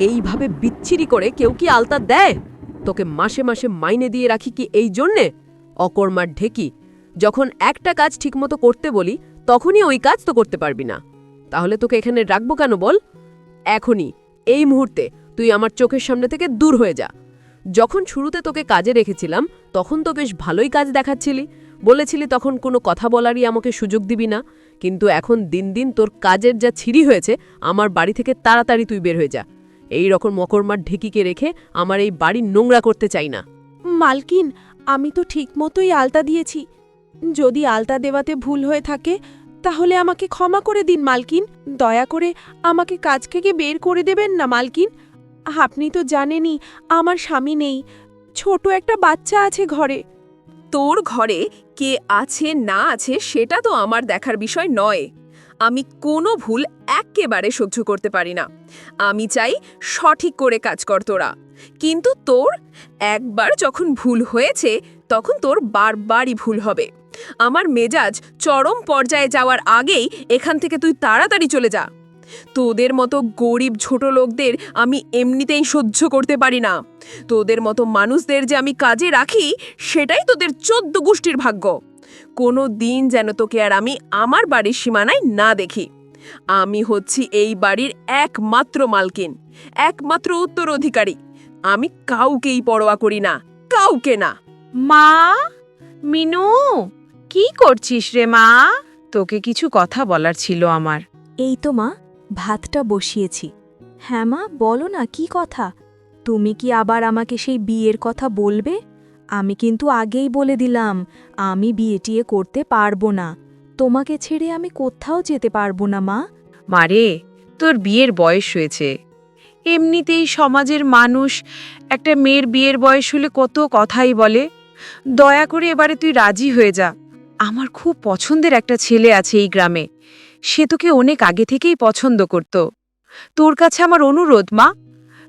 এইভাবে বিচ্ছিরি করে কেউ কি আলতা দেয়? তোকে মাসে মাসে মাইনে দিয়ে রাখি কি এই জন্যে? অকর্মার ঢেকি। যখন একটা কাজ ঠিকমতো করতে বলি, তখনই ওই কাজ তো করতে পারবি না। তাহলে তোকে এখানে রাখব কেন বল? এখনই, এই মুহূর্তে তুই আমার চোখের সামনে থেকে দূর হয়ে যা। যখন শুরুতে তোকে কাজে রেখেছিলাম, তখন তো বেশ ভালোই কাজ দেখাচ্ছিলি। বলেছিলি তখন কোনো কথা বলারই আমাকে সুযোগ দিবি না। কিন্তু এখন দিন দিন তোর কাজের যা ছিরি হয়েছে, আমার বাড়ি থেকে তাড়াতাড়ি তুই বের হয়ে যা। এই রকম মকরমার ঢেকিকে রেখে আমার এই বাড়ি নোংরা করতে চাই না। মালকিন আমি তো ঠিক মতোই আলতা দিয়েছি। যদি আলতা দেওয়াতে ভুল হয়ে থাকে তাহলে আমাকে ক্ষমা করে দিন মালকিন। দয়া করে আমাকে কাজ থেকে বের করে দেবেন না মালকিন। আপনি তো জানেনই আমার স্বামী নেই। ছোট একটা বাচ্চা আছে ঘরে। তোর ঘরে কে আছে না আছে সেটা তো আমার দেখার বিষয় নয়। আমি কোনো ভুল একেবারে সহ্য করতে পারি না। আমি চাই সঠিক করে কাজ কর তোরা। কিন্তু তোর একবার যখন ভুল হয়েছে, তখন তোর বারবারই ভুল হবে। আমার মেজাজ চরম পর্যায়ে যাওয়ার আগেই এখান থেকে তুই তাড়াতাড়ি চলে যা। তোদের মতো গরিব ছোট লোকদের আমি এমনিতেই সহ্য করতে পারি না। তোদের মতো মানুষদের যে আমি কাজে রাখি, সেটাই তোদের চোদ্দ গোষ্ঠীর ভাগ্য। কোনো দিন যেন তোকে আর আমি আমার বাড়ির সীমানায় না দেখি। আমি হচ্ছি এই বাড়ির একমাত্র মালকিন একমাত্র উত্তরাধিকারী। আমি কাউকেই পরোয়া করি না কাউকে না। মা মিনু কি করছিস রে মা? তোকে কিছু কথা বলার ছিল আমার। এই তো মা ভাতটা বসিয়েছি। হ্যাঁ মা বলো না কি কথা? তুমি কি আবার আমাকে সেই বিয়ের কথা বলবে? আমি কিন্তু আগেই বলে দিলাম আমি বিয়ে টিয়ে করতে পারব না। তোমাকে ছেড়ে আমি কোথাও যেতে পারব না মা। মারে তোর বিয়ের বয়স হয়েছে। এমনিতেই সমাজের মানুষ একটা মেয়ের বিয়ের বয়স হলে কত কথাই বলে। দয়া করে এবারে তুই রাজি হয়ে যা। আমার খুব পছন্দের একটা ছেলে আছে এই গ্রামে। সে তোকে অনেক আগে থেকেই পছন্দ করত। তোর কাছে আমার অনুরোধ মা।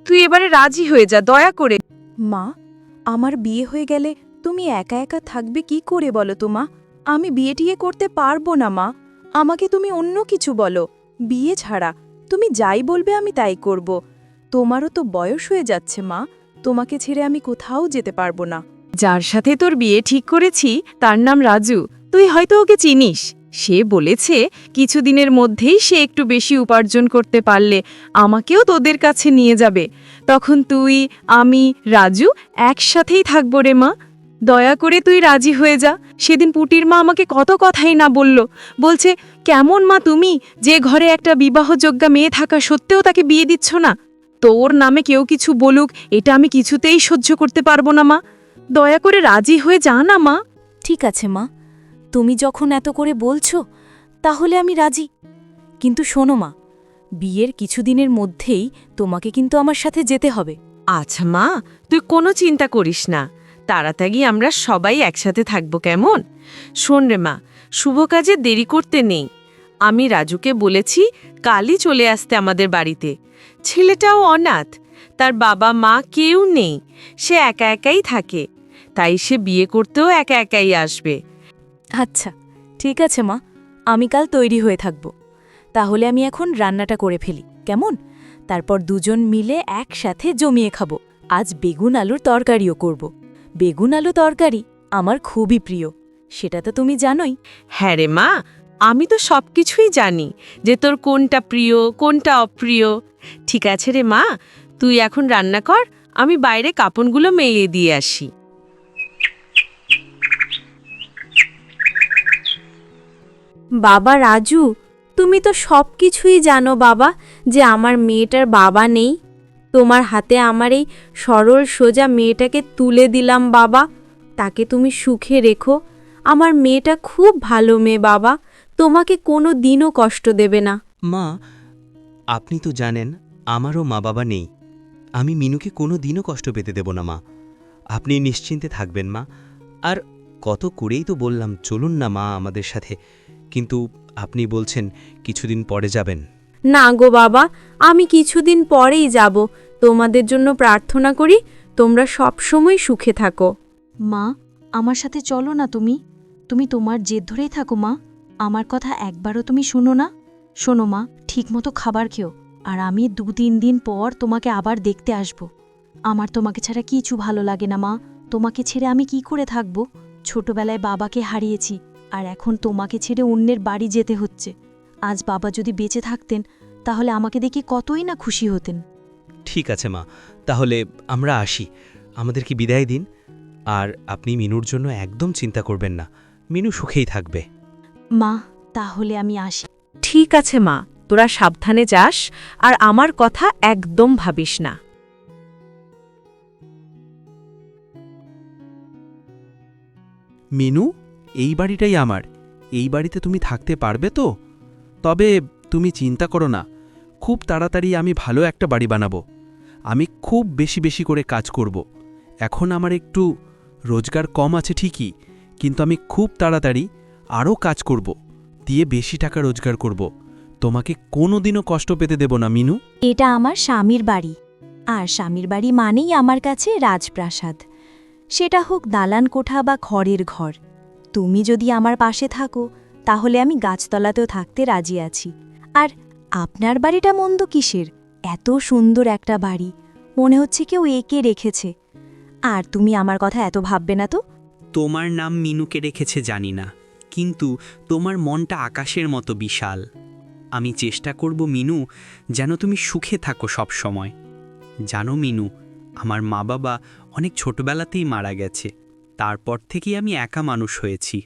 তুই এবারে রাজি হয়ে যা দয়া করে। মা আমার বিয়ে হয়ে গেলে তুমি একা একা থাকবে কি করে বলো তো মা? আমি বিয়ে টিয়ে করতে পারব না মা। আমাকে তুমি অন্য কিছু বলো। বিয়ে ছাড়া তুমি যাই বলবে আমি তাই করব। তোমারও তো বয়স হয়ে যাচ্ছে মা। তোমাকে ছেড়ে আমি কোথাও যেতে পারব না। যার সাথে তোর বিয়ে ঠিক করেছি, তার নাম রাজু। তুই হয়তো ওকে চিনিস। সে বলেছে, কিছুদিনের মধ্যেই সে একটু বেশি উপার্জন করতে পারলে আমাকেও তোদের কাছে নিয়ে যাবে। তখন তুই, আমি, রাজু একসাথেই থাকব রে মা। দয়া করে তুই রাজি হয়ে যা। সেদিন পুটির মা আমাকে কত কথাই না বলল। বলছে, কেমন মা তুমি? যে ঘরে একটা বিবাহযোগ্যা মেয়ে থাকা সত্ত্বেও তাকে বিয়ে দিচ্ছ না। তোর নামে কেউ কিছু বলুক, এটা আমি কিছুতেই সহ্য করতে পারব না মা। দয়া করে রাজি হয়ে যা না মা। ঠিক আছে মা। তুমি যখন এত করে বলছো, তাহলে আমি রাজি। কিন্তু শোনো মা, বিয়ের কিছুদিনের মধ্যেই তোমাকে কিন্তু আমার সাথে যেতে হবে। আচ্ছা মা, তুই কোনো চিন্তা করিস না। তাড়াতাড়ি আমরা সবাই একসাথে থাকব কেমন? শোন রে মা, শুভ কাজে দেরি করতে নেই। আমি রাজুকে বলেছি কালই চলে আসতে আমাদের বাড়িতে। ছেলেটাও অনাথ, তার বাবা মা কেউ নেই, সে একা একাই থাকে। তাই সে বিয়ে করতেও একা একাই আসবে। আচ্ছা ঠিক আছে মা, আমি কাল তৈরি হয়ে থাকব। তাহলে আমি এখন রান্নাটা করে ফেলি, কেমন? তারপর দুজন মিলে একসাথে জমিয়ে খাব। আজ বেগুন আলুর তরকারিও করব। বেগুন আলু তরকারি আমার খুবই প্রিয়। সেটা তো তুমি জানোই। হ্যাঁ রে মা, আমি তো সব কিছুই জানি যে তোর কোনটা প্রিয়, কোনটা অপ্রিয়। ঠিক আছে রে মা, তুই এখন রান্না কর, আমি বাইরে কাপড়গুলো মেলে দিয়ে আসি। বাবা রাজু, তুমি তো সব কিছুই জানো বাবা যে আমার মেয়েটার বাবা নেই। তোমার হাতে আমার এই সরল সোজা মেয়েটাকে তুলে দিলাম বাবা। তাকে তুমি সুখে রেখো। আমার মেয়েটা খুব ভালো মেয়ে বাবা। তোমাকে কোনো দিনও কষ্ট দেবে না। মা, আপনি তো জানেন আমারও মা বাবা নেই। আমি মিনুকে কোনো দিনও কষ্ট পেতে দেব না মা। আপনি নিশ্চিন্তে থাকবেন মা। আর কত করেই তো বললাম, চলুন না মা আমাদের সাথে। কিন্তু আপনি বলছেন কিছুদিন পরে যাবেন। না গো বাবা আমি কিছুদিন পরেই যাব। তোমাদের জন্য প্রার্থনা করি তোমরা সবসময় সুখে থাকো। মা আমার সাথে চলো না তুমি। তুমি তোমার জেদ ধরেই থাকো মা। আমার কথা একবারও তুমি শোনো না। শোনো মা ঠিকমতো খাবার খেও আর আমি দু তিন দিন পর তোমাকে আবার দেখতে আসব। আমার তোমাকে ছাড়া কিছু ভালো লাগে না মা। তোমাকে ছেড়ে আমি কি করে থাকব? ছোটবেলায় বাবাকে হারিয়েছি আর এখন তোমাকে ছেড়ে অন্যের বাড়ি যেতে হচ্ছে। আজ বাবা যদি বেঁচে থাকতেন তাহলে আমাকে দেখে কতই না খুশি হতেন। ঠিক আছে মা তাহলে আমরা আসি। আমাদেরকে বিদায় দিন? আর আপনি মিনুর জন্য একদম চিন্তা করবেন না মিনু সুখেই থাকবে। মা তাহলে আমি আসি। ঠিক আছে মা তোরা সাবধানে যাস আর আমার কথা একদম ভাবিস না। মিনু? এই বাড়িটাই আমার। এই বাড়িতে তুমি থাকতে পারবে তো? তবে তুমি চিন্তা করো না, খুব তাড়াতাড়ি আমি ভালো একটা বাড়ি বানাবো। আমি খুব বেশি বেশি করে কাজ করব। এখন আমার একটু রোজগার কম আছে ঠিকই, কিন্তু আমি খুব তাড়াতাড়ি আরও কাজ করব, দিয়ে বেশি টাকা রোজগার করব। তোমাকে কোনোদিনও কষ্ট পেতে দেব না, মিনু। এটা আমার স্বামীর বাড়ি। আর স্বামীর বাড়ি মানেই আমার কাছে রাজপ্রাসাদ। সেটা হোক দালান কোঠা বা খড়ের ঘর। তুমি যদি আমার পাশে থাকো, তাহলে আমি গাছতলাতেও থাকতে রাজি আছি। আর আপনার বাড়িটা মন্দ কিসের? এত সুন্দর একটা বাড়ি। মনে হচ্ছে কেউ একে রেখেছে। আর তুমি আমার কথা এত ভাববে না তো? তোমার নাম মিনুকে রেখেছে জানি না, কিন্তু তোমার মনটা আকাশের মতো বিশাল। আমি চেষ্টা করব মিনু, যেন তুমি সুখে থাকো সব সময়। জানো মিনু, আমার মা বাবা অনেক ছোটবেলাতেই মারা গেছে। তারপর থেকেই আমি একা মানুষ হয়েছি।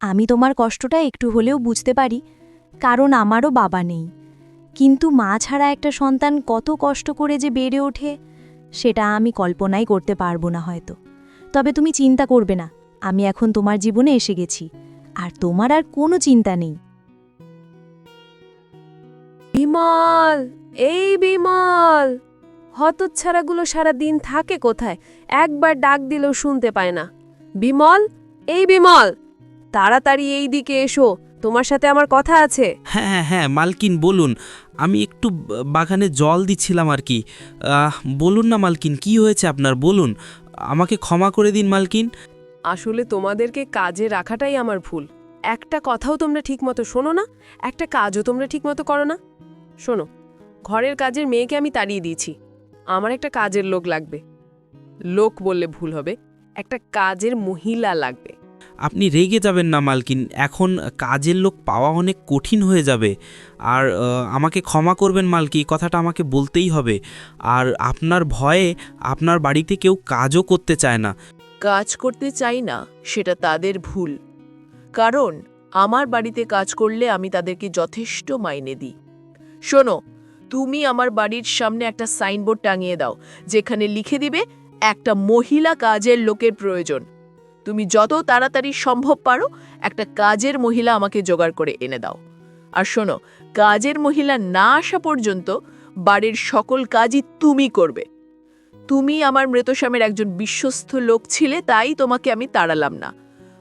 আমি তোমার কষ্টটা একটু হলেও বুঝতে পারি, কারণ আমারও বাবা নেই। কিন্তু মা ছাড়া একটা সন্তান কত কষ্ট করে যে বেড়ে ওঠে, সেটা আমি কল্পনাই করতে পারব না হয়তো। তবে তুমি চিন্তা করবে না, আমি এখন তোমার জীবনে এসে গেছি, আর তোমার আর কোনো চিন্তা নেই। বিমল, এই বিমল! হতচ্ছাড়াগুলো সারা দিন থাকে কোথায়? একবার ডাক দিলেও শুনতে পায় না। বিমল? এই বিমল! তাড়াতাড়ি এই দিকে এসো। তোমার সাথে আমার কথা আছে। হ্যাঁ হ্যাঁ হ্যাঁ মালকিন বলুন। আমি একটু বাগানে জল দিচ্ছিলাম আর কি। বলুন না মালকিন কি হয়েছে আপনার? বলুন। আমাকে ক্ষমা করে দিন মালকিন। আসলে তোমাদেরকে কাজে রাখাটাই আমার ভুল। একটা কথাও তোমরা ঠিকমতো শোনো না একটা কাজও তোমরা ঠিকমতো করো না। শোনো ঘরের কাজের মেয়েকে আমি তাড়িয়ে দিয়েছি। আমার একটা কাজের লোক লাগবে। লোক বললে ভুল হবে একটা কাজের মহিলা লাগবে। আপনি রেগে যাবেন না মালকিন। এখন কাজের লোক পাওয়া অনেক কঠিন হয়ে যাবে। আর আমাকে ক্ষমা করবেন মালকি কথাটা আমাকে বলতেই হবে। আর আপনার ভয়ে আপনার বাড়িতে কেউ কাজও করতে চায় না। কাজ করতে চাই না সেটা তাদের ভুল। কারণ আমার বাড়িতে কাজ করলে আমি তাদেরকে যথেষ্ট মাইনে দিই। শোনো তুমি আমার বাড়ির সামনে একটা সাইনবোর্ড টাঙিয়ে দাও, যেখানে লিখে দিবে, একটা মহিলা কাজের লোকের প্রয়োজন। তুমি যত তাড়াতাড়ি সম্ভব পারো, একটা কাজের মহিলা আমাকে জোগাড় করে এনে দাও। আর শোনো, কাজের মহিলা না আসা পর্যন্ত বাড়ির সকল কাজই তুমি করবে। তুমি আমার মৃত স্বামীর একজন বিশ্বস্ত লোক ছিলে, তাই তোমাকে আমি তাড়ালাম না।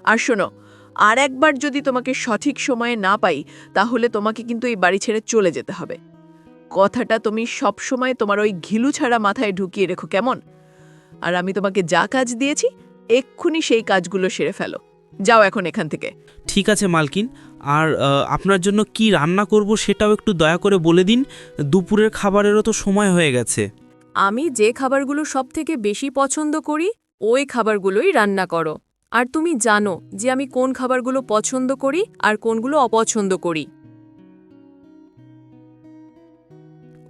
আর শোনো আর একবার যদি তোমাকে সঠিক সময়ে না পাই, তাহলে তোমাকে কিন্তু এই বাড়ি ছেড়ে চলে যেতে হবে। কথাটা তুমি সব সময় তোমার ওই ঘিলু ছাড়া মাথায় ঢুকিয়ে রেখো কেমন? আর আমি তোমাকে যা কাজ দিয়েছি এক্ষুনি সেই কাজগুলো সেরে ফেলো। যাও এখন এখান থেকে। ঠিক আছে মালকিন আর আপনার জন্য কি রান্না করব সেটাও একটু দয়া করে বলে দিন দুপুরের খাবারেরও তো সময় হয়ে গেছে। আমি যে খাবারগুলো সবথেকে বেশি পছন্দ করি ওই খাবারগুলোই রান্না করো। আর তুমি জানো যে আমি কোন খাবারগুলো পছন্দ করি আর কোনগুলো অপছন্দ করি।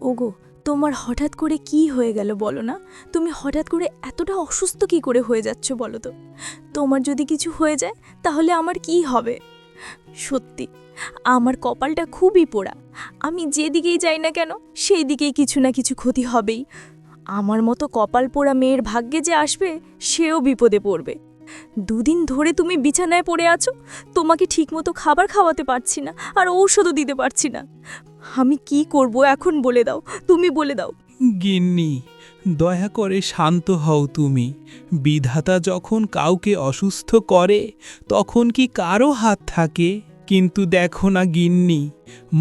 ওগো, তোমার হঠাৎ করে কি হয়ে গেল বলো না? তুমি হঠাৎ করে এতটা অসুস্থ কি করে হয়ে যাচ্ছ বলো তো? তোমার যদি কিছু হয়ে যায়, তাহলে আমার কি হবে? সত্যি, আমার কপালটা খুবই পোড়া। আমি যেদিকেই যাই না কেন সেই দিকেই কিছু না কিছু ক্ষতি হবেই। আমার মতো কপাল পোড়া মেয়ের ভাগ্যে যে আসবে, সেও বিপদে পড়বে। দুদিন ধরে তুমি বিছানায় পড়ে আছো? তোমাকে ঠিকমতো খাবার খাওয়াতে পারছি না, আর ঔষধও দিতে পারছি না। আমি কি করব এখন বলে দাও, তুমি বলে দাও। গিন্নি, দয়া করে শান্ত হও তুমি। বিধাতা যখন কাউকে অসুস্থ করে, তখন কি কারও হাত থাকে? কিন্তু দেখো না গিন্নি,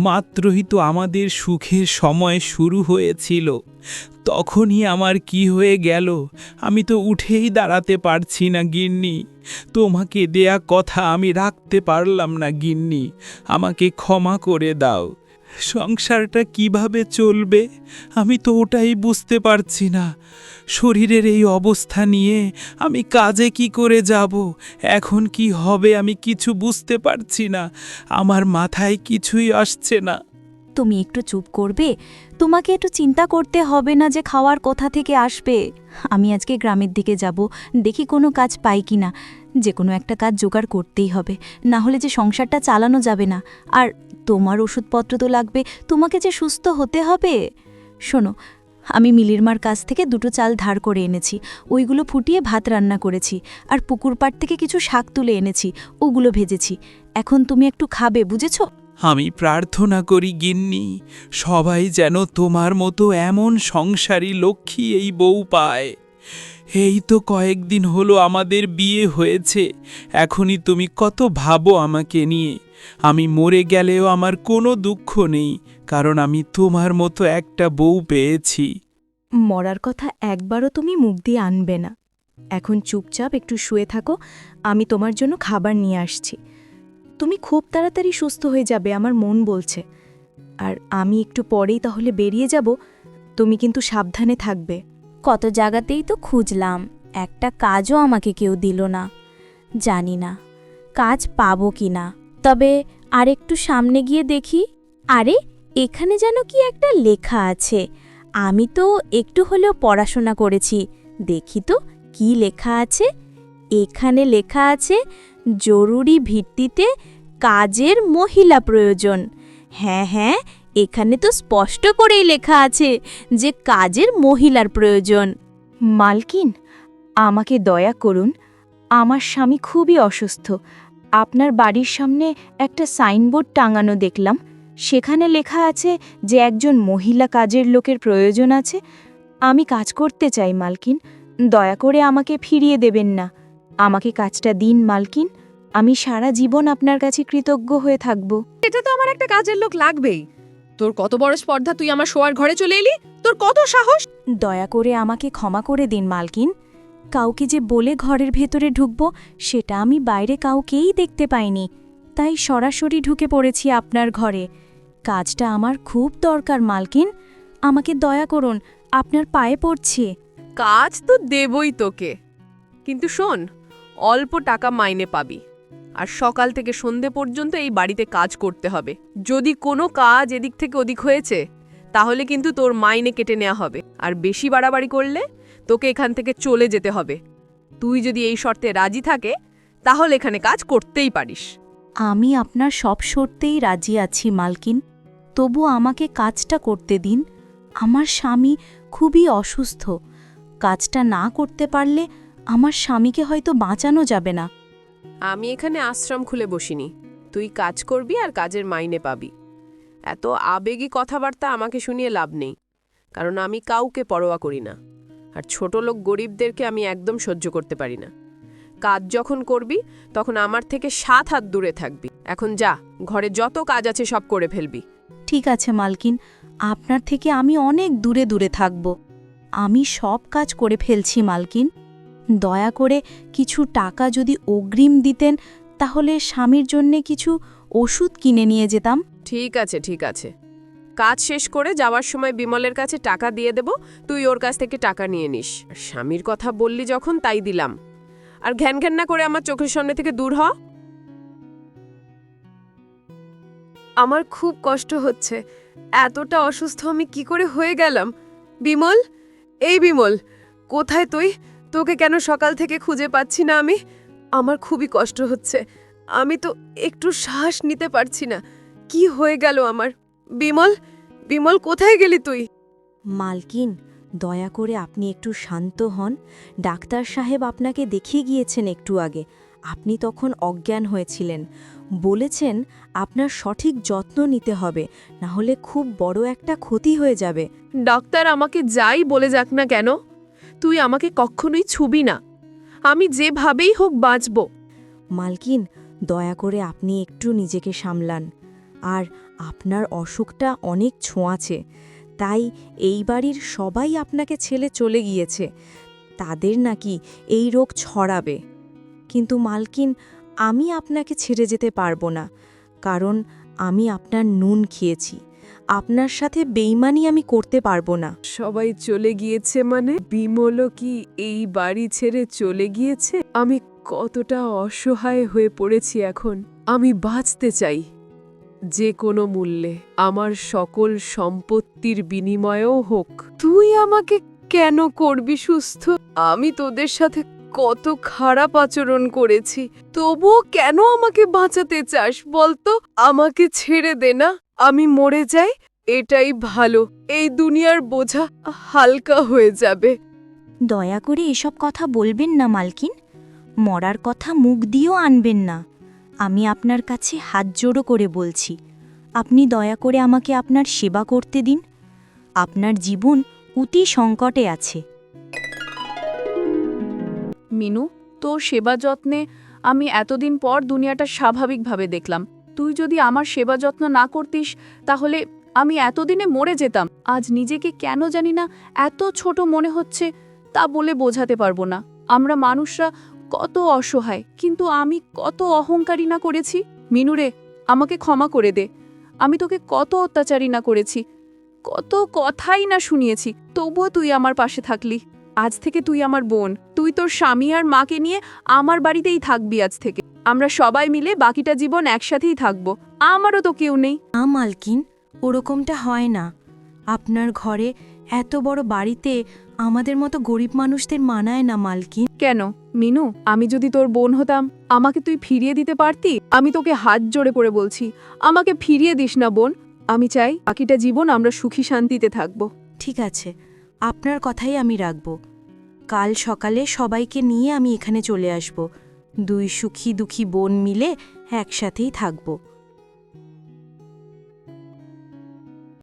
মাত্রই তো আমাদের সুখের সময় শুরু হয়েছিল। তখনই আমার কি হয়ে গেল, আমি তো উঠেই দাঁড়াতে পারছি না গিন্নি। তোমাকে দেয়া কথা আমি রাখতে পারলাম না গিন্নি, আমাকে ক্ষমা করে দাও। সংসারটা কীভাবে চলবে, আমি তো ওটাই বুঝতে পারছি না। শরীরের এই অবস্থা নিয়ে আমি কাজে কি করে যাব? এখন কি হবে আমি কিছু বুঝতে পারছি না। আমার মাথায় কিছুই আসছে না। তুমি একটু চুপ করবে? তোমাকে একটু চিন্তা করতে হবে না যে খাওয়ার কোথা থেকে আসবে। আমি আজকে গ্রামের দিকে যাব, দেখি কোনো কাজ পাই কি না যে কোনো একটা কাজ জোগাড় করতেই হবে, না হলে যে সংসারটা চালানো যাবে না। আর তোমার ওষুধপত্র তো লাগবে, তোমাকে যে সুস্থ হতে হবে। শোনো, আমি মিলির মার কাছ থেকে দুটো চাল ধার করে এনেছি, ওইগুলো ফুটিয়ে ভাত রান্না করেছি, আর পুকুর পাড় থেকে কিছু শাক তুলে এনেছি, ওগুলো ভেজেছি। এখন তুমি একটু খাবে, বুঝেছ? আমি প্রার্থনা করি গিন্নি, সবাই যেন তোমার মতো এমন সংসারী লক্ষ্মী এই বউ পায়। এই তো কয়েকদিন হলো আমাদের বিয়ে হয়েছে। এখনই তুমি কত ভাবো আমাকে নিয়ে। আমি মরে গেলেও আমার কোনো দুঃখ নেই, কারণ আমি তোমার মতো একটা বউ পেয়েছি। মরার কথা একবারও তুমি মুখ দিয়ে আনবে না। এখন চুপচাপ একটু শুয়ে থাকো, আমি তোমার জন্য খাবার নিয়ে আসছি। তুমি খুব তাড়াতাড়ি সুস্থ হয়ে যাবে, আমার মন বলছে। আর আমি একটু পরেই তাহলে বেরিয়ে যাব, তুমি কিন্তু সাবধানে থাকবে। কত জায়গাতেই তো খুঁজলাম, একটা কাজও আমাকে কেউ দিল না। জানি না, কাজ পাবো কি না। তবে আর একটু সামনে গিয়ে দেখি, আরে, এখানে যেন কি একটা লেখা আছে। আমি তো একটু হলেও পড়াশোনা করেছি, দেখি তো কি লেখা আছে। এখানে লেখা আছে, জরুরি ভিত্তিতে কাজের মহিলা প্রয়োজন। হ্যাঁ হ্যাঁ এখানে তো স্পষ্ট করেই লেখা আছে যে কাজের মহিলার প্রয়োজন। মালকিন আমাকে দয়া করুন আমার স্বামী খুবই অসুস্থ। আপনার বাড়ির সামনে একটা সাইনবোর্ড টাঙানো দেখলাম। সেখানে লেখা আছে যে একজন মহিলা কাজের লোকের প্রয়োজন আছে। আমি কাজ করতে চাই মালকিন। দয়া করে আমাকে ফিরিয়ে দেবেন না। আমাকে কাজটা দিন মালকিন। আমি সারা জীবন আপনার কাছে কৃতজ্ঞ হয়ে থাকব। এটা তো আমার একটা কাজের লোক লাগবেই। তোর কত বড় স্পর্ধা তুই আমার শোয়ার ঘরে চলে এলি? তোর কত সাহস? দয়া করে আমাকে ক্ষমা করে দিন মালকিন। কাউকে যে বলে ঘরের ভেতরে ঢুকব সেটা আমি বাইরে কাউকেই দেখতে পাইনি। তাই সরাসরি ঢুকে পড়েছি আপনার ঘরে। কাজটা আমার খুব দরকার মালকিন। আমাকে দয়া করুন আপনার পায়ে পড়ছি। কাজ তো দেবই তোকে। কিন্তু শোন অল্প টাকা মাইনে পাবি। আর সকাল থেকে সন্ধে পর্যন্ত এই বাড়িতে কাজ করতে হবে। যদি কোনো কাজ এদিক থেকে ওদিক হয়েছে, তাহলে কিন্তু তোর মাইনে কেটে নেওয়া হবে। আর বেশি বাড়াবাড়ি করলে তোকে এখান থেকে চলে যেতে হবে। তুই যদি এই শর্তে রাজি থাকে, তাহলে এখানে কাজ করতেই পারিস। আমি আপনার সব শর্তেই রাজি আছি, মালকিন। তবু আমাকে কাজটা করতে দিন। আমার স্বামী খুবই অসুস্থ। কাজটা না করতে পারলে আমার স্বামীকে হয়তো বাঁচানো যাবে না। আমি এখানে আশ্রম খুলে বসিনি। তুই কাজ করবি আর কাজের মাইনে পাবি। এত আবেগী কথাবার্তা আমাকে শুনিয়ে লাভ নেই, কারণ আমি কাউকে পরোয়া করি না। আর ছোট লোক গরিবদেরকে আমি একদম সহ্য করতে পারি না। কাজ যখন করবি, তখন আমার থেকে সাত হাত দূরে থাকবি। এখন যা, ঘরে যত কাজ আছে সব করে ফেলবি। ঠিক আছে, মালকিন। আপনার থেকে আমি অনেক দূরে দূরে থাকব। আমি সব কাজ করে ফেলছি, মালকিন। দয়া করে কিছু টাকা যদি অগ্রিম দিতেন, তাহলে স্বামীর জন্যে কিছু ওষুধ কিনে নিয়ে যেতাম। ঠিক আছে ঠিক আছে। কাজ শেষ করে যাওয়ার সময় বিমলের কাছে টাকা দিয়ে দেব, তুই ওর কাছ থেকে টাকা নিয়ে নিস। স্বামীর কথা বললি যখন, তাই দিলাম। আর ঘ্যান ঘ্যান না করে আমার চোখের সামনে থেকে দূর হ। আমার খুব কষ্ট হচ্ছে। এতটা অসুস্থ আমি কি করে হয়ে গেলাম? বিমল? এই বিমল, কোথায় তুই? তোকে কেন সকাল থেকে খুঁজে পাচ্ছি না আমি? আমার খুবই কষ্ট হচ্ছে। আমি তো একটু শ্বাস নিতে পারছি না। কি হয়ে গেল আমার? বিমল? বিমল কোথায় গেলি তুই? মালকিন দয়া করে আপনি একটু শান্ত হন। ডাক্তার সাহেব আপনাকে দেখিয়ে গিয়েছেন একটু আগে। আপনি তখন অজ্ঞান হয়েছিলেন। বলেছেন আপনার সঠিক যত্ন নিতে হবে না হলে খুব বড় একটা ক্ষতি হয়ে যাবে। ডাক্তার আমাকে যাই বলে যাক না কেন? তুই আমাকে কখনোই ছুবি না। আমি যেভাবেই হোক বাঁচব। মালকিন, দয়া করে আপনি একটু নিজেকে সামলান। আর আপনার অসুখটা অনেক ছোঁয়াছে তাই এই বাড়ির সবাই আপনাকে ছেলে চলে গিয়েছে। তাদের নাকি এই রোগ ছড়াবে। কিন্তু মালকিন, আমি আপনাকে ছেড়ে যেতে পারব না, কারণ আমি আপনার নুন খেয়েছি। আপনার সাথে বেইমানি আমি করতে পারব না। সবাই চলে গিয়েছে মানে? বিমলও কি এই বাড়ি ছেড়ে চলে গিয়েছে? আমি কতটা অসহায় হয়ে পড়েছি এখন। আমি বাঁচতে চাই। যে কোনো মূল্যে। আমার সকল সম্পত্তির বিনিময়েও হোক। তুই আমাকে কেন করবি, সুস্থ? আমি তোদের সাথে কত খারাপ আচরণ করেছি। তবুও কেন আমাকে বাঁচাতে চাস বলতো? আমাকে ছেড়ে দে না। আমি মরে যাই এটাই ভালো। এই দুনিয়ার বোঝা হালকা হয়ে যাবে। দয়া করে এসব কথা বলবেন না মালকিন। মরার কথা মুখ দিয়েও আনবেন না। আমি আপনার কাছে হাত জোড়ো করে বলছি আপনি দয়া করে আমাকে আপনার সেবা করতে দিন। আপনার জীবন অতি সংকটে আছে। মিনু তোর সেবা যত্নে আমি এতদিন পর দুনিয়াটা স্বাভাবিকভাবে দেখলাম। তুই যদি আমার সেবা যত্ন না করতিস, তাহলে আমি এতদিনে মরে যেতাম। আজ নিজেকে কেন জানি না এত ছোট মনে হচ্ছে, তা বলে বোঝাতে পারব না। আমরা মানুষরা কত অসহায়, কিন্তু আমি কত অহংকারী না করেছি? মিনুরে, আমাকে ক্ষমা করে দে। আমি তোকে কত অত্যাচারী না করেছি। কত কথাই না শুনিয়েছি, তবুও তুই আমার পাশে থাকলি। আজ থেকে তুই আমার বোন। তুই তোর স্বামী আর মাকে নিয়ে আমার বাড়িতেই থাকবি আজ থেকে। আমরা সবাই মিলে বাকিটা জীবন একসাথেই থাকব। আমারও তো কেউ নেই। না মালকিন ওরকমটা হয় না। আপনার ঘরে এত বড় বাড়িতে আমাদের মতো গরিব মানুষদের মানায় না মালকিন। কেন? মিনু আমি যদি তোর বোন হতাম আমাকে তুই ফিরিয়ে দিতে পারতি? আমি তোকে হাত জোড়ে করে বলছি আমাকে ফিরিয়ে দিস না বোন। আমি চাই বাকিটা জীবন আমরা সুখী শান্তিতে থাকব। ঠিক আছে আপনার কথাই আমি রাখব। কাল সকালে সবাইকে নিয়ে আমি এখানে চলে আসব। দুই সুখী দুঃখী বোন মিলে একসাথেই থাকব।